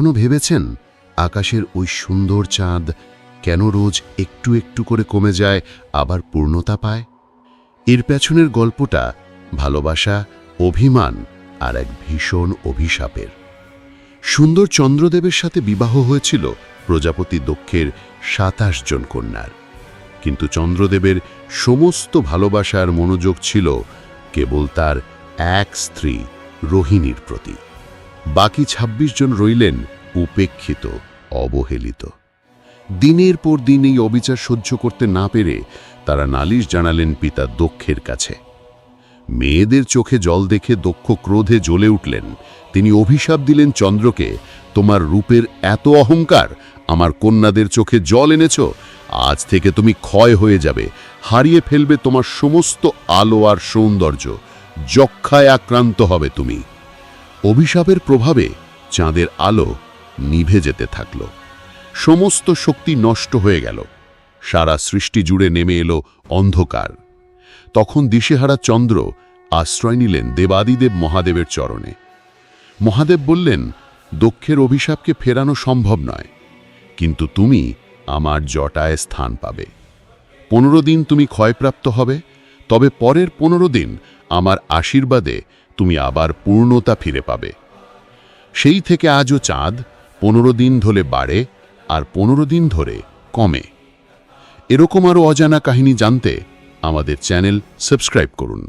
কখনো ভেবেছেন আকাশের ওই সুন্দর চাঁদ কেন রোজ একটু একটু করে কমে যায়, আবার পূর্ণতা পায়? এর পেছনের গল্পটা ভালোবাসা, অভিমান আর এক ভীষণ অভিশাপের। সুন্দর চন্দ্রদেবের সাথে বিবাহ হয়েছিল প্রজাপতি দক্ষের সাতাশ জন কন্যার। কিন্তু চন্দ্রদেবের সমস্ত ভালোবাসার মনোযোগ ছিল কেবল তার এক স্ত্রী রোহিণীর প্রতি। বাকি ২৬ জন রইলেন উপেক্ষিত, অবহেলিত। দিনের পর দিন এই অবিচার সহ্য করতে না পেরে তারা নালিশ জানালেন পিতা দক্ষের কাছে। মেয়েদের চোখে জল দেখে দক্ষ ক্রোধে জ্বলে উঠলেন। তিনি অভিশাপ দিলেন চন্দ্রকে, তোমার রূপের এত অহংকার, আমার কন্যাদের চোখে জল এনেছ, আজ থেকে তুমি ক্ষয় হয়ে যাবে, হারিয়ে ফেলবে তোমার সমস্ত আলো আর সৌন্দর্য, যক্ষায় আক্রান্ত হবে তুমি। অভিশাপের প্রভাবে চাঁদের আলো নিভে যেতে থাকল। সমস্ত শক্তি নষ্ট হয়ে গেল। সারা সৃষ্টি জুড়ে নেমে এলো অন্ধকার। তখন দিশেহারা চন্দ্র আশ্রয় নিলেন দেবাদিদেব মহাদেবের চরণে। মহাদেব বললেন, দক্ষের অভিশাপকে ফেরানো সম্ভব নয়, কিন্তু তুমি আমার জটায় স্থান পাবে। পনেরো দিন তুমি ক্ষয়প্রাপ্ত হবে তবে পরের পনেরো দিন আমার আশীর্বাদে তুমি আবার পূর্ণতা ফিরে পাবে। সেই থেকে আজও চাঁদ পনেরো দিন ধরে বাড়ে আর পনেরো দিন ধরে কমে। এরকম আরও অজানা কাহিনী জানতে আমাদের চ্যানেল সাবস্ক্রাইব করুন।